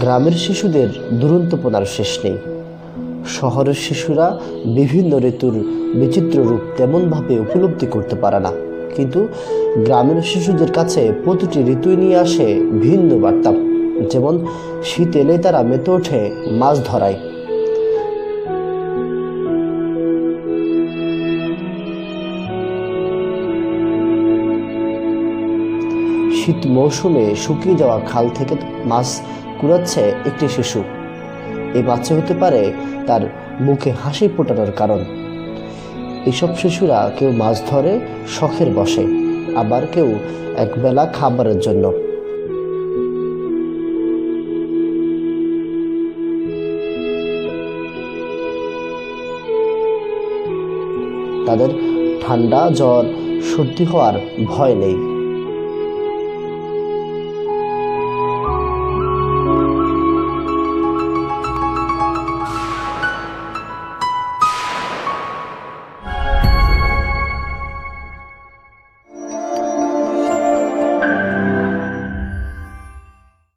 গ্রামের শিশুদের দুরন্তপনার শেষ নেই। শহরের শিশুরা বিভিন্ন ঋতুর বিচিত্র রূপ তেমনভাবে উপলব্ধি করতে পারে না। কিন্তু গ্রামের শিশুদের কাছে প্রতিটি ঋতুই নিয়ে আসে ভিন্ন বার্তা। যেমন শীত এলে তারা মেতে ওঠে, মাছ ধরায়। শীত মৌসুমে শুকিয়ে যাওয়া খাল থেকে মাছ কুড়াচ্ছে একটি শিশু। এই বাচ্চা হতে পারে তার মুখে হাসি ফোটানোর কারণ। এসব শিশুরা কেউ মাছ ধরে, শখের বসে, আবার কেউ একবেলা খাবারের জন্য। তাদের ঠান্ডা, জ্বর, সর্দি হওয়ার ভয় নেই।